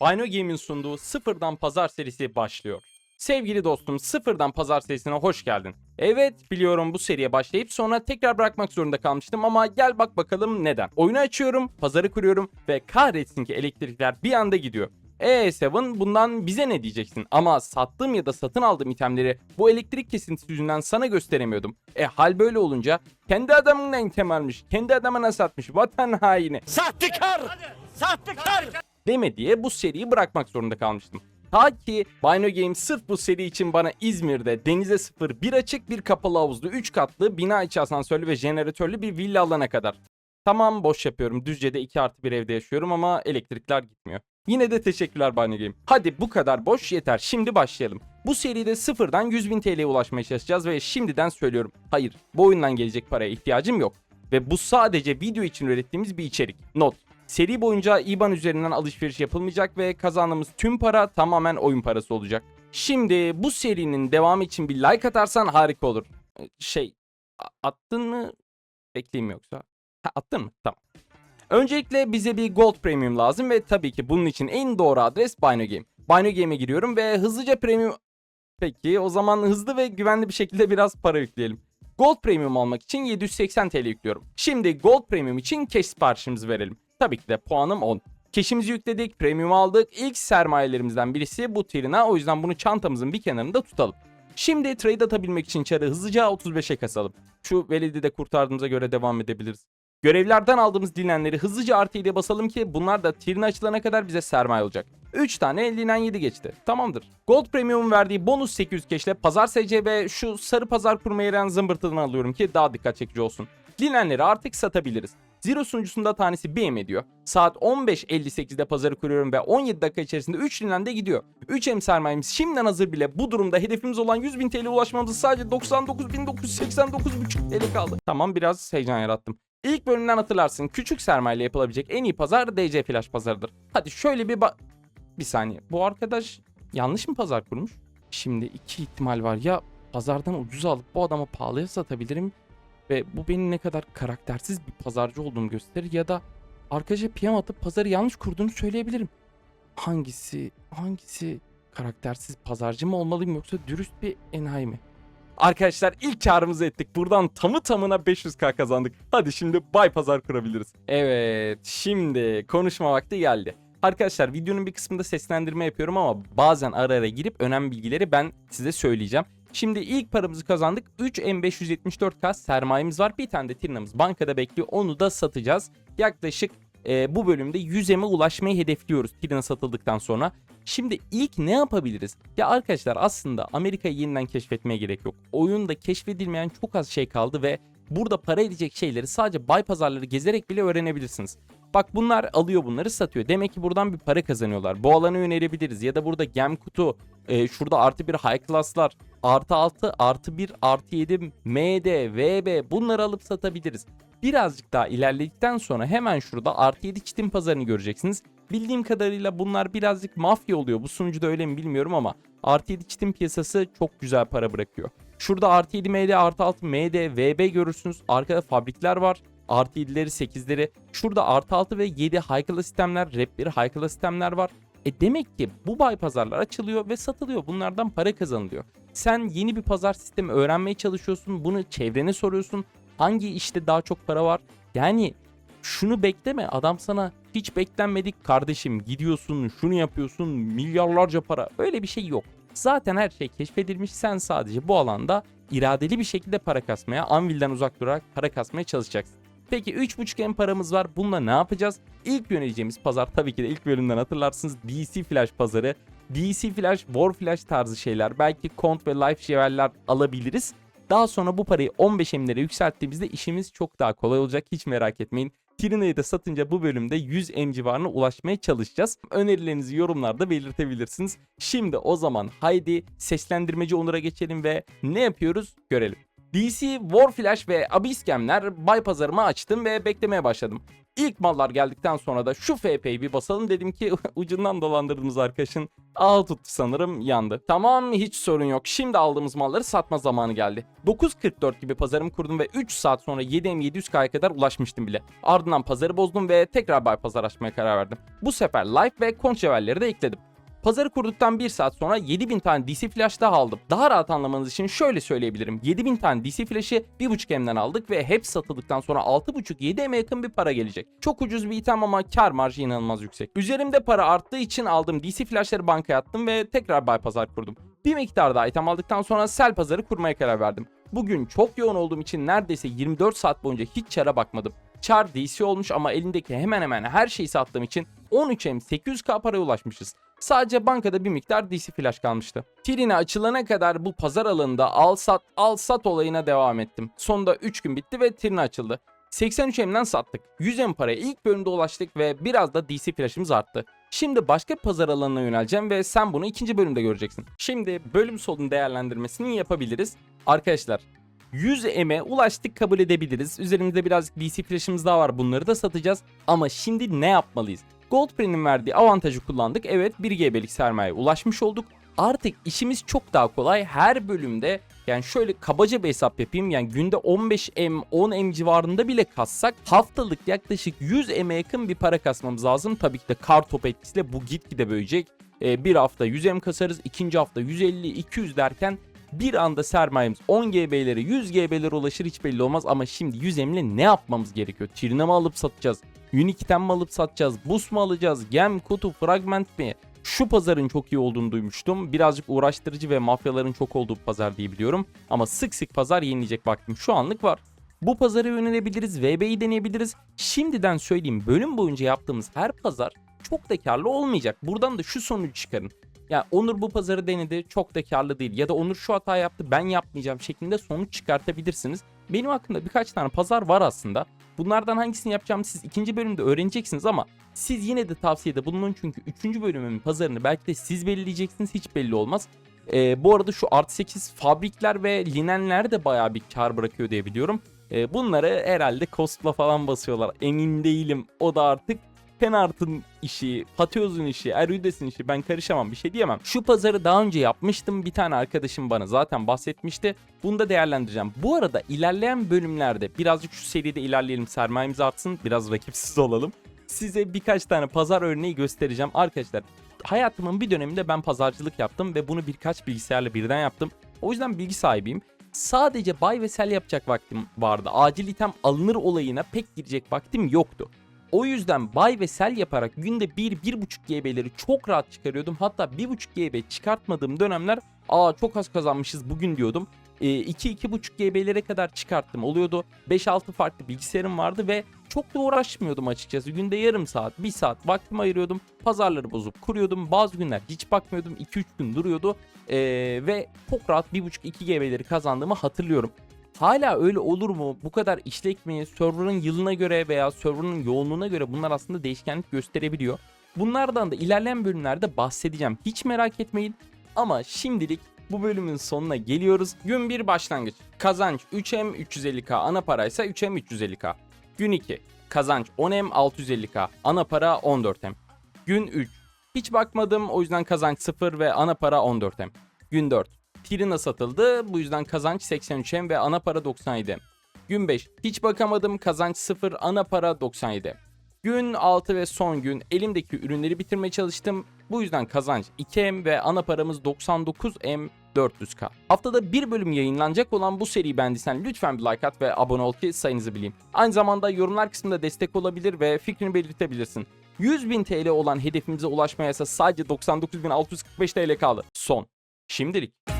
Bino Game'in sunduğu Sıfırdan Pazar serisi başlıyor. Sevgili dostum Sıfırdan Pazar serisine hoş geldin. Evet biliyorum bu seriye başlayıp sonra tekrar bırakmak zorunda kalmıştım ama gel bak bakalım neden. Oyunu açıyorum, pazarı kuruyorum ve kahretsin ki elektrikler bir anda gidiyor. Eee Seven bundan bize ne diyeceksin? Ama sattığım ya da satın aldığım itemleri bu elektrik kesintisi yüzünden sana gösteremiyordum. E hal böyle olunca kendi adamından item almış, kendi adamına satmış vatan haini Sahtekar! Sahtekar! Deme diye bu seriyi bırakmak zorunda kalmıştım. Ta ki Bino Games sırf bu seri için bana İzmir'de denize sıfır bir açık bir kapalı havuzlu 3 katlı bina içi asansörlü ve jeneratörlü bir villa alana kadar. Tamam boş yapıyorum Düzce'de 2 artı bir evde yaşıyorum ama elektrikler gitmiyor. Yine de teşekkürler Bino Game. Hadi bu kadar boş yeter şimdi başlayalım. Bu seride sıfırdan 100.000 TL'ye ulaşmaya çalışacağız ve şimdiden söylüyorum. Hayır bu oyundan gelecek paraya ihtiyacım yok. Ve bu sadece video için ürettiğimiz bir içerik. Not. Seri boyunca IBAN üzerinden alışveriş yapılmayacak ve kazandığımız tüm para tamamen oyun parası olacak. Şimdi bu serinin devamı için bir like atarsan harika olur. Şey, attın mı? Bekleyeyim yoksa. Ha, attın mı? Tamam. Öncelikle bize bir Gold Premium lazım ve tabii ki bunun için en doğru adres Bino Game. Giriyorum ve hızlıca Premium... Peki o zaman hızlı ve güvenli bir şekilde biraz para yükleyelim. Gold Premium almak için 780 TL yüklüyorum. Şimdi Gold Premium için cash siparişimizi verelim. Tabii ki de puanım 10. Cash'imizi yükledik, premium aldık. İlk sermayelerimizden birisi bu Trina. O yüzden bunu çantamızın bir kenarında tutalım. Şimdi trade atabilmek için çarı hızlıca 35'e kasalım. Şu velidi de kurtardığımıza göre devam edebiliriz. Görevlerden aldığımız dinlenleri hızlıca artı 7'ye basalım ki bunlar da Trina açılana kadar bize sermaye olacak. 3 tane linen 7 geçti. Tamamdır. Gold Premium'un verdiği bonus 800 keşle pazar SC ve şu sarı pazar kurmaya yarayan zımbırtıdan alıyorum ki daha dikkat çekici olsun. Linenleri artık satabiliriz. Zero sunucusunda tanesi 1 M ediyor. Saat 15.58'de pazarı kuruyorum ve 17 dakika içerisinde 3 linen de gidiyor. 3 M sermayemiz şimdiden hazır bile bu durumda hedefimiz olan 100.000 TL ulaşmamız sadece 99.989,5 TL kaldı. Tamam biraz heyecan yarattım. İlk bölümden hatırlarsın küçük sermayeyle yapılabilecek en iyi pazar DC Flash pazarıdır. Hadi şöyle bir ba- bir saniye. Bu arkadaş yanlış mı pazar kurmuş? Şimdi iki ihtimal var. Ya pazardan ucuz alıp bu adama pahalıya satabilirim ve bu benim ne kadar karaktersiz bir pazarcı olduğumu gösterir ya da arkadaşa piyam atıp pazarı yanlış kurduğunu söyleyebilirim. Hangisi, hangisi karaktersiz pazarcı mı olmalıyım yoksa dürüst bir enayi mi? Arkadaşlar ilk karımızı ettik. Buradan tamı tamına 500k kazandık. Hadi şimdi bay pazar kurabiliriz. Evet şimdi konuşma vakti geldi. Arkadaşlar videonun bir kısmında seslendirme yapıyorum ama bazen ara ara girip önemli bilgileri ben size söyleyeceğim. Şimdi ilk paramızı kazandık. 3 M574K sermayemiz var. Bir tane de Trina'mız bankada bekliyor. Onu da satacağız. Yaklaşık e, bu bölümde 100 M'e ulaşmayı hedefliyoruz Trina satıldıktan sonra. Şimdi ilk ne yapabiliriz? Ya arkadaşlar aslında Amerika'yı yeniden keşfetmeye gerek yok. Oyunda keşfedilmeyen çok az şey kaldı ve burada para edecek şeyleri sadece bay pazarları gezerek bile öğrenebilirsiniz. Bak bunlar alıyor bunları satıyor. Demek ki buradan bir para kazanıyorlar. Bu alana yönelebiliriz. Ya da burada gem kutu, e, şurada artı bir high class'lar, artı 6, artı 1, artı 7, MD, VB bunları alıp satabiliriz. Birazcık daha ilerledikten sonra hemen şurada artı 7 çitin pazarını göreceksiniz. Bildiğim kadarıyla bunlar birazcık mafya oluyor. Bu sunucuda öyle mi bilmiyorum ama artı 7 çitin piyasası çok güzel para bırakıyor. Şurada artı 7 MD, artı 6 MD, VB görürsünüz. Arkada fabrikler var. Artı 7'leri 8'leri. Şurada artı 6 ve 7 high class sistemler, rap 1 high class sistemler var. E demek ki bu bay pazarlar açılıyor ve satılıyor. Bunlardan para kazanılıyor. Sen yeni bir pazar sistemi öğrenmeye çalışıyorsun. Bunu çevrene soruyorsun. Hangi işte daha çok para var? Yani şunu bekleme. Adam sana hiç beklenmedik kardeşim gidiyorsun şunu yapıyorsun milyarlarca para. Öyle bir şey yok. Zaten her şey keşfedilmiş. Sen sadece bu alanda iradeli bir şekilde para kasmaya, Anvil'den uzak durarak para kasmaya çalışacaksın. Peki 3.5 M paramız var. Bununla ne yapacağız? İlk yöneleceğimiz pazar tabii ki de ilk bölümden hatırlarsınız DC Flash pazarı. DC Flash, War Flash tarzı şeyler. Belki Kont ve Life Jewel'ler alabiliriz. Daha sonra bu parayı 15 M'lere yükselttiğimizde işimiz çok daha kolay olacak. Hiç merak etmeyin. Trina'yı da satınca bu bölümde 100 M civarına ulaşmaya çalışacağız. Önerilerinizi yorumlarda belirtebilirsiniz. Şimdi o zaman haydi seslendirmeci Onur'a geçelim ve ne yapıyoruz görelim. DC, Warflash ve Abyss Gem'ler bay pazarımı açtım ve beklemeye başladım. İlk mallar geldikten sonra da şu FP'yi bir basalım dedim ki ucundan dolandırdığımız arkadaşın ağ tuttu sanırım yandı. Tamam hiç sorun yok. Şimdi aldığımız malları satma zamanı geldi. 9.44 gibi pazarımı kurdum ve 3 saat sonra 7M700K'ya kadar ulaşmıştım bile. Ardından pazarı bozdum ve tekrar bay pazar açmaya karar verdim. Bu sefer Life ve Conchevel'leri de ekledim. Pazarı kurduktan 1 saat sonra 7000 tane DC flash daha aldım. Daha rahat anlamanız için şöyle söyleyebilirim. 7000 tane DC flash'ı 1.5M'den aldık ve hep satıldıktan sonra 6.5-7M'e yakın bir para gelecek. Çok ucuz bir item ama kar marjı inanılmaz yüksek. Üzerimde para arttığı için aldığım DC flash'ları bankaya attım ve tekrar buy pazar kurdum. Bir miktar daha item aldıktan sonra sell pazarı kurmaya karar verdim. Bugün çok yoğun olduğum için neredeyse 24 saat boyunca hiç çara bakmadım. Char DC olmuş ama elindeki hemen hemen her şeyi sattığım için 13M 800k paraya ulaşmışız. Sadece bankada bir miktar DC flash kalmıştı. Trine açılana kadar bu pazar alanında al sat al sat olayına devam ettim. Sonunda 3 gün bitti ve Trine açıldı. 83M'den sattık. 100M paraya ilk bölümde ulaştık ve biraz da DC flash'ımız arttı. Şimdi başka bir pazar alanına yöneleceğim ve sen bunu ikinci bölümde göreceksin. Şimdi bölüm sonunun değerlendirmesini yapabiliriz. Arkadaşlar 100 M'e ulaştık kabul edebiliriz. Üzerimizde birazcık DC flash'ımız daha var. Bunları da satacağız. Ama şimdi ne yapmalıyız? Goldprint'in verdiği avantajı kullandık. Evet 1 GB'lik sermayeye ulaşmış olduk. Artık işimiz çok daha kolay. Her bölümde yani şöyle kabaca bir hesap yapayım. Yani günde 15M 10M civarında bile kassak haftalık yaklaşık 100 M'e yakın bir para kasmamız lazım. Tabii ki de kar top etkisiyle bu gitgide büyüyecek. Ee, bir hafta 100 M kasarız. ikinci hafta 150 200 derken bir anda sermayemiz 10 GB'lere 100 GB'lere ulaşır hiç belli olmaz ama şimdi 100 M'le ne yapmamız gerekiyor? Trine mi alıp satacağız? Unique'ten mi alıp satacağız? Boost mu alacağız? Gem, kutu, fragment mi? Şu pazarın çok iyi olduğunu duymuştum. Birazcık uğraştırıcı ve mafyaların çok olduğu pazar diye biliyorum. Ama sık sık pazar yenilecek vaktim şu anlık var. Bu pazara yönelebiliriz, VB'yi deneyebiliriz. Şimdiden söyleyeyim bölüm boyunca yaptığımız her pazar çok da karlı olmayacak. Buradan da şu sonucu çıkarın. Ya Onur bu pazarı denedi çok da karlı değil ya da Onur şu hata yaptı ben yapmayacağım şeklinde sonuç çıkartabilirsiniz. Benim hakkımda birkaç tane pazar var aslında. Bunlardan hangisini yapacağımı siz ikinci bölümde öğreneceksiniz ama siz yine de tavsiyede bulunun çünkü üçüncü bölümün pazarını belki de siz belirleyeceksiniz hiç belli olmaz. Ee, bu arada şu artı 8 fabrikler ve linenler de bayağı bir kar bırakıyor diye biliyorum. Ee, bunları herhalde Costla falan basıyorlar emin değilim o da artık Penart'ın işi, Pateos'un işi, Erudes'in işi ben karışamam bir şey diyemem. Şu pazarı daha önce yapmıştım. Bir tane arkadaşım bana zaten bahsetmişti. Bunu da değerlendireceğim. Bu arada ilerleyen bölümlerde birazcık şu seride ilerleyelim sermayemiz artsın. Biraz rakipsiz olalım. Size birkaç tane pazar örneği göstereceğim. Arkadaşlar hayatımın bir döneminde ben pazarcılık yaptım ve bunu birkaç bilgisayarla birden yaptım. O yüzden bilgi sahibiyim. Sadece buy ve sell yapacak vaktim vardı. Acil item alınır olayına pek girecek vaktim yoktu. O yüzden buy ve sell yaparak günde 1-1.5 GB'leri çok rahat çıkarıyordum. Hatta 1.5 GB çıkartmadığım dönemler aa çok az kazanmışız bugün diyordum. E, 2-2.5 GB'lere kadar çıkarttım oluyordu. 5-6 farklı bilgisayarım vardı ve çok da uğraşmıyordum açıkçası. Günde yarım saat, 1 saat vaktimi ayırıyordum. Pazarları bozup kuruyordum. Bazı günler hiç bakmıyordum. 2-3 gün duruyordu. E, ve çok rahat 1.5-2 GB'leri kazandığımı hatırlıyorum. Hala öyle olur mu? Bu kadar işlek mi? Server'ın yılına göre veya server'ın yoğunluğuna göre bunlar aslında değişkenlik gösterebiliyor. Bunlardan da ilerleyen bölümlerde bahsedeceğim. Hiç merak etmeyin. Ama şimdilik bu bölümün sonuna geliyoruz. Gün 1 başlangıç. Kazanç 3M 350k, ana paraysa 3M 350k. Gün 2. Kazanç 10M 650k, ana para 14M. Gün 3. Hiç bakmadım o yüzden kazanç 0 ve ana para 14M. Gün 4. Trina satıldı. Bu yüzden kazanç 83M ve ana para 97M. Gün 5. Hiç bakamadım. Kazanç 0, ana para 97M. Gün 6 ve son gün elimdeki ürünleri bitirmeye çalıştım. Bu yüzden kazanç 2M ve ana paramız 99M 400k. Haftada bir bölüm yayınlanacak olan bu seriyi beğendiysen lütfen bir like at ve abone ol ki sayınızı bileyim. Aynı zamanda yorumlar kısmında destek olabilir ve fikrini belirtebilirsin. 100.000 TL olan hedefimize ulaşmaya ise sadece 99.645 TL kaldı. Son. Şimdilik